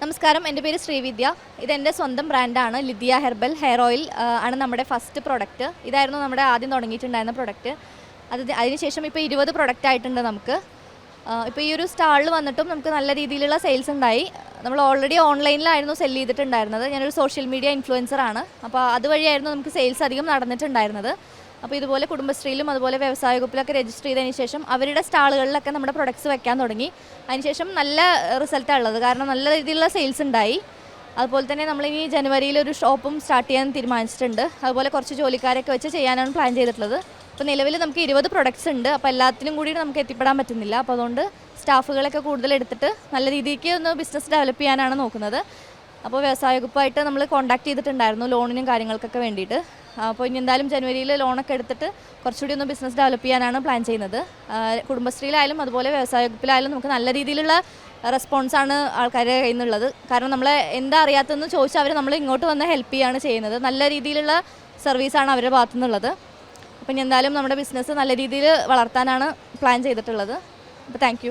നമസ്കാരം. എന്റെ പേര് ശ്രീവിദ്യ. ഇതെന്റെ സ്വന്തം ബ്രാൻഡാണ് ലിദിയ ഹെർബൽ ഹെയർ ഓയിൽ ആണ് നമ്മുടെ ഫസ്റ്റ് പ്രൊഡക്റ്റ്. ഇതായിരുന്നു നമ്മുടെ ആദ്യം തുടങ്ങിയിട്ടുണ്ടായിരുന്ന പ്രൊഡക്റ്റ്. അത് അതിനുശേഷം ഇപ്പോൾ ഇരുപത് പ്രൊഡക്റ്റ് ആയിട്ടുണ്ട് നമുക്ക്. ഇപ്പോൾ ഈ ഒരു സ്റ്റാളിൽ വന്നിട്ടും നമുക്ക് നല്ല രീതിയിലുള്ള സെയിൽസ് ഉണ്ടായി. നമ്മൾ ഓൾറെഡി ഓൺലൈനിലായിരുന്നു സെൽ ചെയ്തിട്ടുണ്ടായിരുന്നത്. ഞാനൊരു സോഷ്യൽ മീഡിയ ഇൻഫ്ലുവൻസർ ആണ് അപ്പോൾ അതുവഴിയായിരുന്നു നമുക്ക് സെയിൽസ് അധികം നടന്നിട്ടുണ്ടായിരുന്നത്. അപ്പോൾ ഇതുപോലെ കുടുംബശ്രീയിലും അതുപോലെ വ്യവസായ വകുപ്പിലൊക്കെ രജിസ്റ്റർ ചെയ്തതിന് ശേഷം അവരുടെ സ്റ്റാളുകളിലൊക്കെ നമ്മുടെ പ്രൊഡക്ട്സ് വെക്കാൻ തുടങ്ങി. അതിനുശേഷം നല്ല റിസൾട്ടാണ് ഉള്ളത്. കാരണം നല്ല രീതിയിലുള്ള സെയിൽസ് ഉണ്ടായി. അതുപോലെ തന്നെ നമ്മൾ നമ്മളിനി ജനുവരിയിൽ ഒരു ഷോപ്പും സ്റ്റാർട്ട് ചെയ്യാൻ തീരുമാനിച്ചിട്ടുണ്ട്. അതുപോലെ കുറച്ച് ജോലിക്കാരൊക്കെ വെച്ച് ചെയ്യാനാണ് പ്ലാൻ ചെയ്തിട്ടുള്ളത്. അപ്പോൾ നിലവിൽ നമുക്ക് ഇരുപത് പ്രൊഡക്ട്സ് ഉണ്ട്. അപ്പോൾ എല്ലാത്തിനും കൂടി നമുക്ക് എത്തിപ്പെടാൻ പറ്റുന്നില്ല. അപ്പോൾ അതുകൊണ്ട് സ്റ്റാഫുകളൊക്കെ കൂടുതൽ എടുത്തിട്ട് നല്ല രീതിക്ക് ഒന്ന് ബിസിനസ് ഡെവലപ്പ് ചെയ്യാനാണ് നോക്കുന്നത്. അപ്പോൾ വ്യവസായ വകുപ്പായിട്ട് നമ്മൾ കോൺടാക്ട് ചെയ്തിട്ടുണ്ടായിരുന്നു ലോണിനും കാര്യങ്ങൾക്കൊക്കെ വേണ്ടിയിട്ട്. അപ്പോൾ ഇനി എന്തായാലും ജനുവരിയിൽ ലോണൊക്കെ എടുത്തിട്ട് കുറച്ചുകൂടി ഒന്ന് ബിസിനസ് ഡെവലപ്പ് ചെയ്യാനാണ് പ്ലാൻ ചെയ്യുന്നത്. കുടുംബശ്രീയിലായാലും അതുപോലെ വ്യവസായ വകുപ്പിലായാലും നമുക്ക് നല്ല രീതിയിലുള്ള റെസ്പോൺസാണ് ആൾക്കാരുടെ കയ്യിൽ നിന്നുള്ളത് കാരണം നമ്മളെ എന്താ അറിയാത്തതെന്ന് ചോദിച്ചാൽ അവർ നമ്മൾ ഇങ്ങോട്ട് വന്ന് ഹെൽപ്പ് ചെയ്യാണ് ചെയ്യുന്നത്. നല്ല രീതിയിലുള്ള സർവീസാണ് അവരുടെ ഭാഗത്തു നിന്നുള്ളത് അപ്പോൾ ഇനി എന്തായാലും നമ്മുടെ ബിസിനസ് നല്ല രീതിയിൽ വളർത്താനാണ് പ്ലാൻ ചെയ്തിട്ടുള്ളത്. അപ്പോൾ താങ്ക്